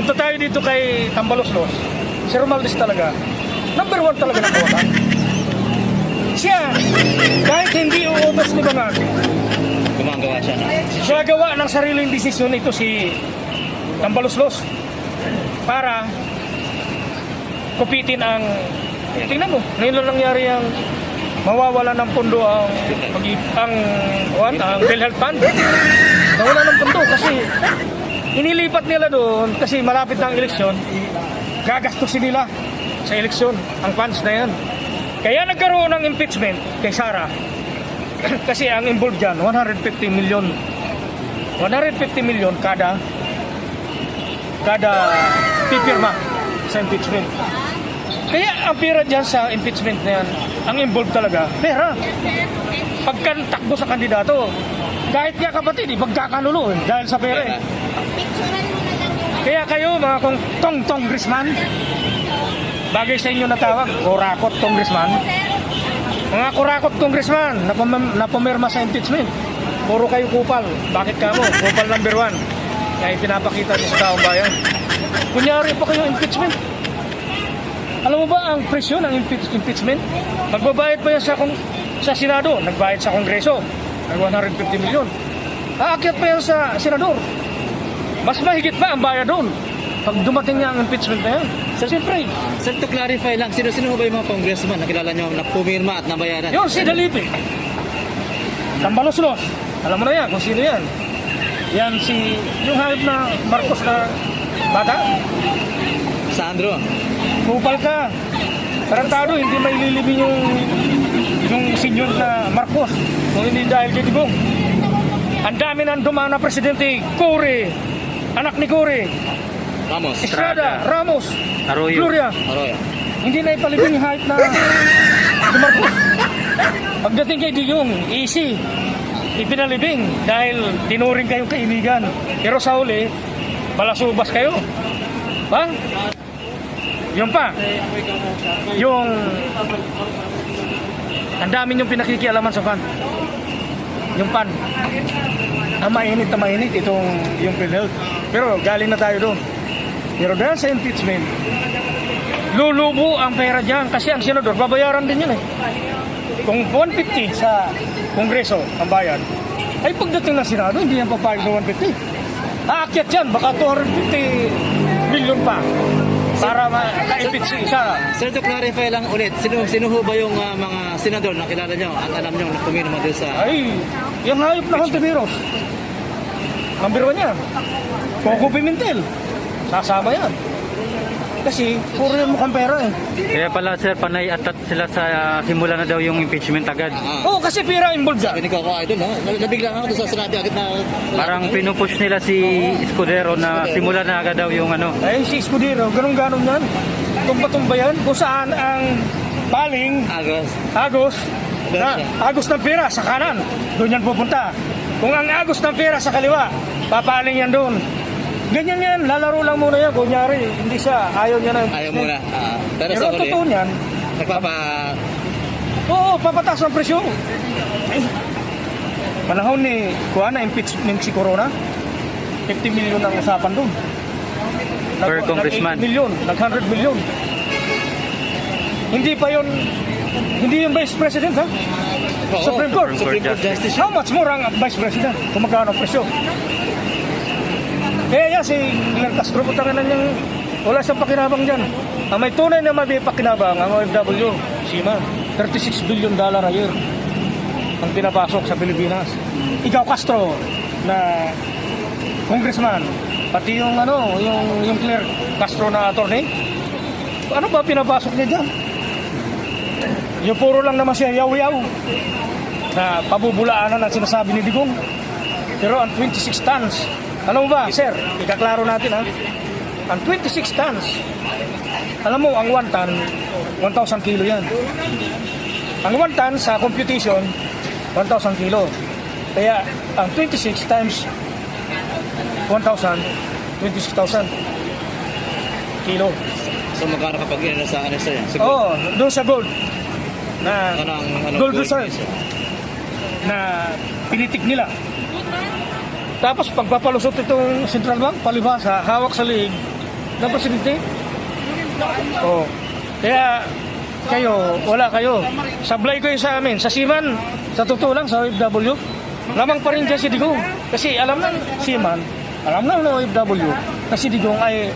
Punta tayo dito kay Tambaloslos. Si Romaldes talaga. Number one talaga na kawakan. Siya, kahit hindi uubos ni Bangag, Gumagawa siya na. siya gawa ng sariling desisyon ito si Tambaloslos para kupitin ang tingnan mo ngayon lang nangyari ang mawawala ng pundo ang ang one, ang PhilHealth Fund nawala ng pundo kasi inilipat nila doon kasi malapit ang eleksyon gagastusin nila sa eleksyon ang funds na yan kaya nagkaroon ng impeachment kay Sara kasi ang involved dyan 150 million 150 million kada kada pipirma sa impeachment. Kaya ang pera dyan sa impeachment na yan, ang involved talaga, pera. Pagka takbo sa kandidato, kahit nga kapatid, eh, magkakanulo eh, dahil sa pera eh. Kaya kayo mga kong tong congressman, bagay sa inyo na tawag, kurakot congressman, mga kurakot congressman na, pum- na pumirma sa impeachment, puro kayo kupal. Bakit ka mo? Kupal number one. Kaya pinapakita niyo sa taong bayan. Kunyari pa kayo impeachment. Alam mo ba ang presyo ng impeach- impeachment? Magbabayad pa yan sa, kong, sa Senado, nagbayad sa Kongreso, ng 150 milyon. Aakyat pa yan sa Senador. Mas mahigit pa ang bayad doon. Pag dumating niya ang impeachment na yan. So, siyempre, Sir, to clarify lang, sino-sino ba yung mga congressman na kilala nyo na pumirma at nabayaran? Yun, si Dalipe. Tambalos-los. Alam mo na yan kung sino yan. Yan si, yung hayop na Marcos na bata. Sandro. Kupal ka. Tarantado, hindi may lilibing yung yung senior na Marcos. Kung hindi dahil kay Digong. Ang dami ng dumana presidente, Cory, anak ni Cory, Ramos. Estrada, Ramos, Arroyo. Gloria. Arroyo. Hindi na ipalibing yung height na si Marcos. Pagdating kay Digong, easy. Ipinalibing dahil tinuring kayong kaibigan. Pero sa huli, balasubas kayo. Ba? Yun pa. Yung ang dami yung pinakikialaman sa fan. Yung pan. Ang mainit na mainit itong yung PhilHealth. Pero galing na tayo doon. Pero dahil sa impeachment, lulubo ang pera dyan kasi ang senador babayaran din yun eh. Kung 150 sa kongreso ang bayad ay pagdating ng senado hindi yan papayag sa 150 aakyat yan baka 250 million pa para ma-impeach si isa. Sir, to clarify lang ulit, sino, sino ho ba yung ah, mga senador? Na kilala nyo at alam nyo na pumirma doon sa... ay yung hayop na Hontiveros number one yan Coco Pimentel sasama yan kasi puro yung mukhang pera eh Kaya pala sir, panay atat sila sa ah, simula na daw yung impeachment agad. Oo, kasi pera involved dyan. sabi ni Coco Idol, no? Nabigla ako doon sa sinabi agad na... Parang pinupush nila si Escudero na simula na agad daw yung ano. Ay, si Escudero, ganun-ganon yan. Tumba-tumba yan. Kung saan ang baling, Agos. agos, na, Doon siya. agos ng pera sa kanan, doon yan pupunta. Kung ang agos ng pera sa kaliwa, papaling yan doon. Ganyan yan, lalaro lang muna yan. Kunyari, hindi siya, ayaw niya na. Ayaw muna. Ah, pero, Pero sa huli, totoo niyan, nagpapa... oo, papataas ang presyo. Ay, panahon ni Kuha na impeachment si Corona, 50 million ang usapan doon. Per congressman. Nag 80 million, nag 100 million. Hindi pa yon hindi yung Vice President ha? Oo, Supreme Court. Supreme Court Justice. How much more ang Vice President? Kung magkano ang presyo? Kaya yan si Glenn Castro, puta ka na niyang wala siyang pakinabang dyan. Ang may tunay na may pakinabang, ang OFW, Sima, 36 billion dollar a year ang pinapasok sa Pilipinas. Ikaw Castro na congressman, pati yung ano, yung yung Claire Castro na attorney, ano ba pinapasok niya dyan? Yung puro lang naman siya yaw-yaw na pabubulaanan ang sinasabi ni Digong. Pero ang 26 tons, alam mo ba, sir, ikaklaro natin ha, ang 26 tons, alam mo, ang 1 ton, 1,000 kilo yan. Ang 1 ton sa computation, 1,000 kilo. Kaya ang 26 times 1,000, 26,000 kilo. So magkano kapag inano sa ano sir? Sa Oo, doon sa gold. Na Ano ano, gold reserve na pinitik nila. Tapos pagpapalusot itong central bank, palibhasa, hawak sa liig, ng presidente. Oh. Kaya kayo, wala kayo. Sablay kayo sa amin. Sa Siman, sa totoo lang, sa OFW, lamang pa rin dyan si Digong. Kasi alam ng Siman, alam ng OFW, na si Digong ay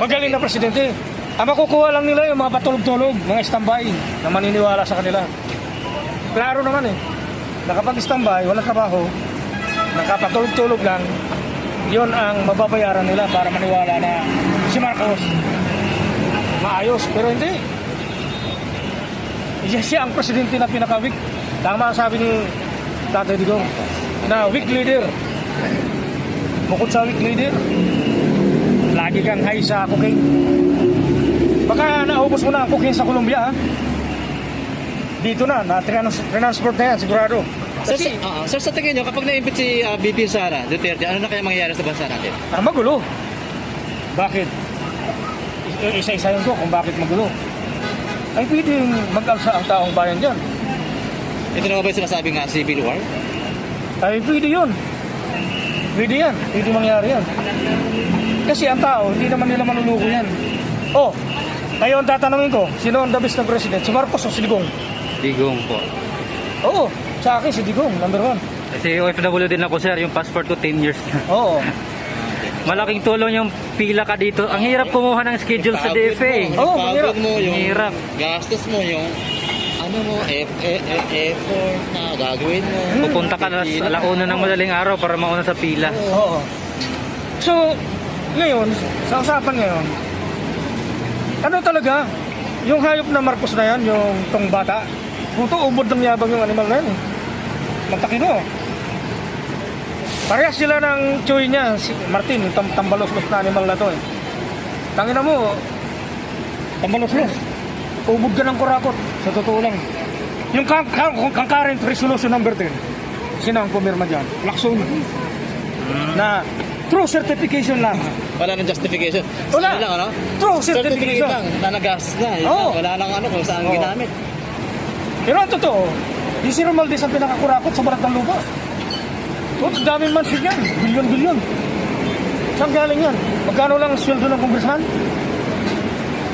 magaling na presidente. Ang makukuha lang nila yung mga patulog-tulog, mga standby na maniniwala sa kanila. Klaro naman eh. Nakapag-standby, walang trabaho, nakapatulog-tulog lang, yon ang mababayaran nila para maniwala na si Marcos maayos. Pero hindi. Siya, siya ang presidente na pinaka-weak. Tama sabi ni Tatay Digong na weak leader. Bukod sa weak leader, lagi kang high sa cocaine. Baka naubos mo na ang cocaine sa Colombia, ha? Dito na, na-transport na yan, sigurado. Sir, Kasi, sa, ah, sir, sa tingin nyo, kapag na-impeach si ah, BP Sara Duterte, ano na kaya mangyayari sa bansa natin? ah, magulo. Bakit? I- Isa-isayin ko kung bakit magulo. Ay pwedeng mag-alsa ang taong bayan dyan. Ito na ba yung sinasabi nga civil war? Ay pwede yun. Pwede yan. Pwede mangyari yan. Kasi ang tao, hindi naman nila manuluko yan. Oh, ngayon tatanungin ko, sino ang the best na president? Si Marcos o si Digong? Digong po. Oo, sa akin si Digong, number one. Kasi OFW din ako sir, yung passport ko 10 years na. Oo. Malaking tulong yung pila ka dito. Ang hirap kumuha ng schedule sa DFA. Oo, Pagod mahirap. mo yung Mahirap. gastos mo yung ano mo, F, F, F, effort na gagawin mo. Pupunta ka na sa alauna ng madaling araw para mauna sa pila. Oo. So, ngayon, sa usapan ngayon, ano talaga, yung hayop na Marcos na yan, yung tong bata, puto ubod ng yabang yung animal na yan. eh. Magtakino. Parehas sila ng choy niya, si Martin, yung tam tambalos-los na animal na to eh. Tangina mo, tambalos-los. Ubod ka ng kurakot, sa totoo lang. Yung kang, kang, kang current resolution number 10, sino ang pumirma dyan? Lacson na true certification lang. Wala nang justification. Wala. Ano lang, ano? True Certificate certification. lang, na nagastos na. Yun Oo. lang. Wala nang ano kung saan Oo. ginamit. Pero ang totoo, yung si Romualdez ang pinakakurakot sa barat ng lupa. Oh, daming mansion yan. Bilyon-bilyon. Saan galing yan? Magkano lang ang sweldo ng congressman?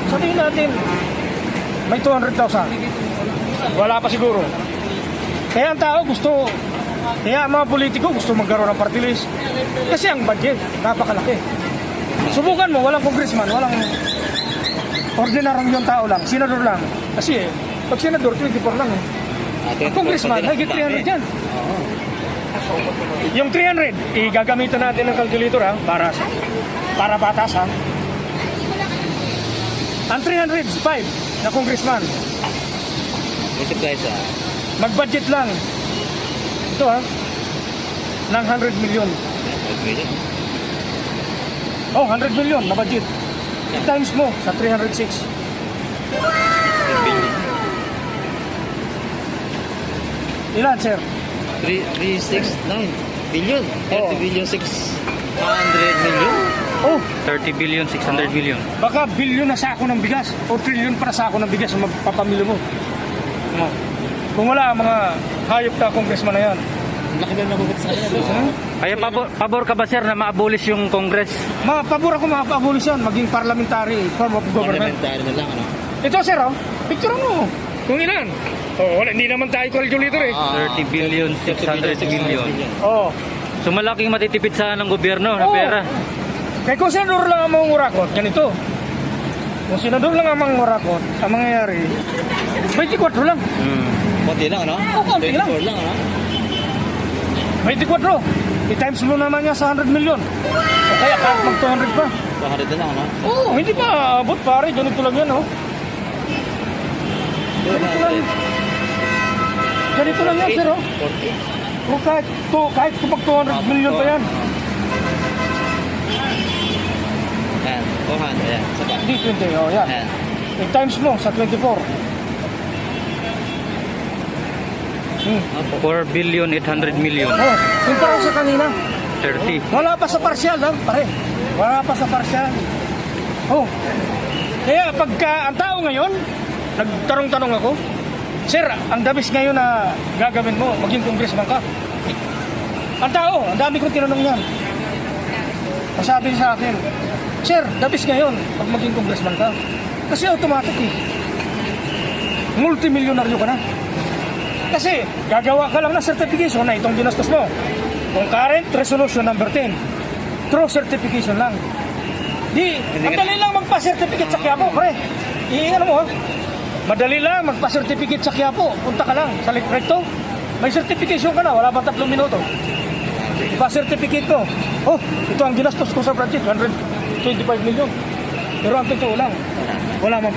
Sabihin natin, may 200,000. Wala pa siguro. Kaya ang tao gusto, kaya ang mga politiko gusto magkaroon ng party list. Kasi ang budget, napakalaki. Subukan mo, walang congressman, walang ordinaryong yung tao lang, senador lang. Kasi eh, pag senador, 24 lang eh. Ah, Ang congressman, higit 300 yan. Yung 300, igagamitan natin ng calculator ha, para para batas ha. Ang 305 na congressman, Multiply sa... mag-budget lang. Ito ha, ng 100 million. Oh, 100 million na budget. Times mo sa 306. Ilan, sir? 369 billion. 30 Oo. billion, 600 million. Oh, 30 billion, 600 billion. baka bilyon na sako ng bigas o trilyon para sako ng bigas ang magpapamilyo mo. Ano? Kung wala ang mga hayop na congressman na yan. Laki yung nabubuti sa kanila? doon? Hmm? Kaya pabor, pabor ka ba sir na ma-abolish yung Congress? Mga pabor ako mga abolish yan, maging parliamentary form of government. Parliamentary na lang, ano? Ito sir, oh, picture mo. Kung ilan? Oh, wala, hindi naman tayo calculator eh. Ah, 30 billion, 600 billion. Oh. So malaking matitipid sa ng gobyerno na Oo. pera. Kaya kung senador lang ang mangurakot, ganito. Kung senador lang ang mangurakot, ang mangyayari, 24 lang. Hmm. Konti lang, ano? Oo, konti lang. 24 lang, ano? 24. I-times mo naman niya sa 100 million. O kaya kahit mag 200 pa. 200 na lang, ano? Oo, oh, hindi pa abot pare. Ganito lang yan, oh. Ganito lang. Ganito lang yan, sir, oh. 40. O kahit, to, kahit kapag 200 million pa yan. Ayan, 200, ayan. Hindi 20, oh, yan. Ayan. I-times mo sa 24. Hmm. 4 billion, 800 million. Oh, yung parang sa kanina. 30. Wala pa sa partial, ha, pare. Wala pa sa partial. Oh. Kaya pagka ang tao ngayon, nagtarong-tanong ako, Sir, ang dabis ngayon na gagawin mo, maging congressman ka. Ang tao, ang dami kong tinanong yan. Masabi sa akin, Sir, dabis ngayon pag maging congressman ka. Kasi automatic eh. Multimilyonaryo ka na. Kasi gagawa ka lang ng certification na itong ginastos mo. Concurrent Resolution number 10. True certification lang. Di, ang dali lang magpa-certificate sa Quiapo, pre. I, ano mo, madali lang magpa-certificate sa Quiapo. Punta ka lang sa recto. May certification ka na, wala pa tatlong minuto. Pa-certificate ko. Oh, ito ang ginastos ko sa project, 125 million. Pero ang totoo lang, wala mang